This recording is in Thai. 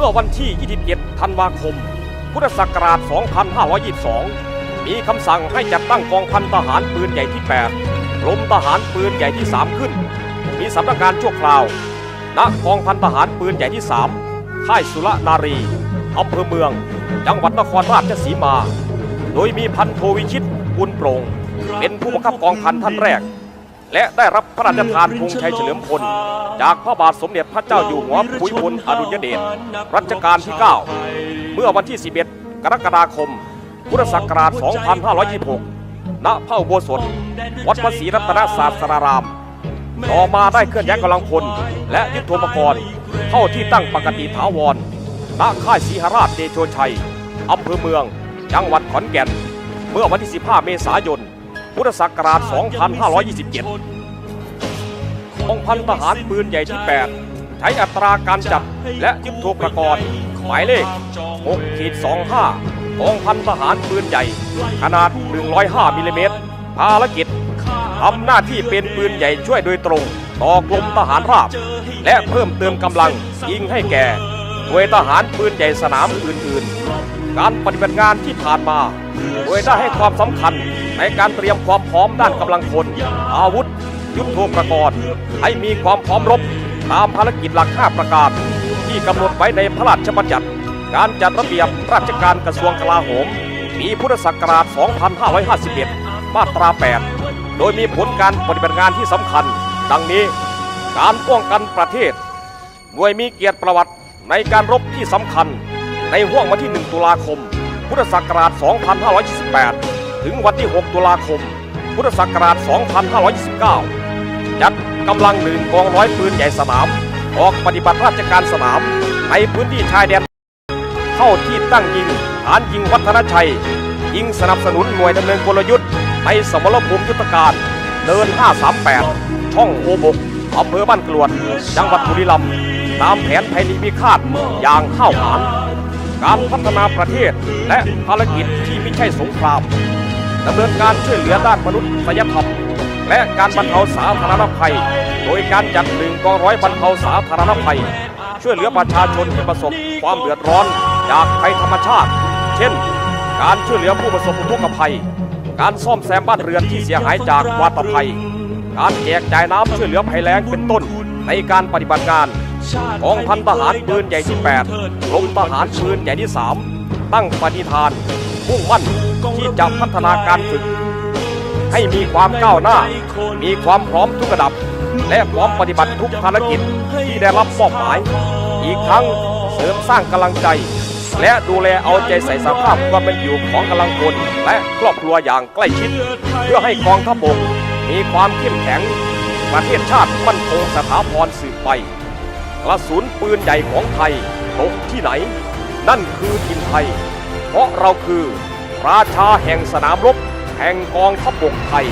มื่อวันที่21ธันวาคม พุทธศักราช 2522 มีคำสั่งให้จัดตั้งกองพันทหารปืนใหญ่ที่ 8 กรมทหารปืนใหญ่ที่ 3 ขึ้น มีสำนักงานชั่วคราว ณ กองพันทหารปืนใหญ่ที่ 3 ค่ายสุรนารีอำเภอเมือง จังหวัดนครราชสีมา โดยมีพันโทวิชิตบุญโปรง เป็นผู้บังคับกองพันท่านแรก และได้รับพระราชทานธงชัยเฉลิมพล จากพระบาทสมเด็จพระเจ้าอยู่หัวภูมิพลอดุลยเดชรัชกาลที่ 9 เมื่อวันที่ 11 กรกฎาคม พุทธศักราช 2526 ณพระอุโบสถ วัดพระศรีรัตนศาสนาราม ต่อมาได้เคลื่อนย้ายกำลังพล และยุทโธปกรณ์เข้าที่ตั้งปกติถาวร ณ ค่ายศรีหราชเดโชชัย อำเภอเมือง จังหวัดขอนแก่น เมื่อวันที่ 15 เมษายน พุทธศักราช 2527กองพันทหารปืนใหญ่ที่ 8 ใช้อัตราการจัดและยุทโธปกรณ์หมายเลข6ขีด25กองพันทหารปืนใหญ่ ขนาด 105มิลลิเมตรภารกิจทำหน้าที่เป็นปืนใหญ่ช่วยโดยตรง ต่อกรมทหารราบ และเพิ่มเติมกำลังยิงให้แก่หน่วยทหารปืนใหญ่สนามอื่นๆ การปฏิบัติงานที่ผ่านมาโดยได้ให้ความสำคัญ ในการเตรียมความพร้อมด้านกำลังพลอาวุธ ยุทโธปกรณ์ให้มีความพร้อมรบ ตามภารกิจหลัก 5 ประการ ที่กำหนดไว้ในพระราชบัญญัติ การจัดระเบียบราชการกระทรวงกลาโหมปีพุทธศักราช 2551 มาตรา 8 โดยมีผลการปฏิบัติงานที่สำคัญ ดังนี้ การป้องกันประเทศ หน่วยมีเกียรติประวัติในการรบที่สำคัญ ในห่วงวันที่ 1 ตุลาคม พุทธศักราช 2528 ถึงวันที่ 6 ตุลาคม พุทธศักราช 2529 จัดกำลังหนึ่งกองร้อยปืนใหญ่สนาม ออกปฏิบัติราชการสนาม ในพื้นที่ชายแดน เข้าที่ตั้งยิงฐานยิงวัฒนชัย ยิงสนับสนุนหน่วยดำเนินกลยุทธ์ ในสมรภูมิยุทธการ เดิน 538 ช่องโอบกอำเภอบ้านกลวด จังหวัดบุรีรัมย์ตามแผนไทยลีพิฆาตอย่างข้าวหารการพัฒนาประเทศและภารกิจที่ไม่ใช่สงคราม ดำเนินการช่วยเหลือด้านมนุษยธรรม และการบรรเทาสาธารณภัย โดยการจัดหนึ่งกองร้อยบรรเทาสาธารณภัย ช่วยเหลือประชาชนที่ประสบความเดือดร้อนจากภัยธรรมชาติ เช่น การช่วยเหลือผู้ประสบอุทกภัย การซ่อมแซมบ้านเรือนที่เสียหายจากวาตภัย การแจกจ่ายน้ำช่วยเหลือภัยแล้งเป็นต้นในการปฏิบัติงานกองพันทหารปืนใหญ่ที่8กรมทหารปืนใหญ่ที่ 3 ตั้งปณิธาน มุ่งมั่นที่จะพัฒนาการฝึก ให้มีความก้าวหน้า มีความพร้อมทุกระดับ และพร้อมปฏิบัติทุกภารกิจที่ได้รับมอบหมาย อีกทั้งเสริมสร้างกำลังใจ และดูแลเอาใจใส่สภาพความเป็นอยู่ของกำลังพลและครอบครัวอย่างใกล้ชิด เพื่อให้กองทัพบกมีความเข้มแข็ง ประเทศชาติมั่นคงสถาพรสืบไปกระสุนปืนใหญ่ของไทยตกที่ไหน นั่นคือทินไทย เพราะเราคือราชาแห่งสนามรบแห่งกองทัพบกไทย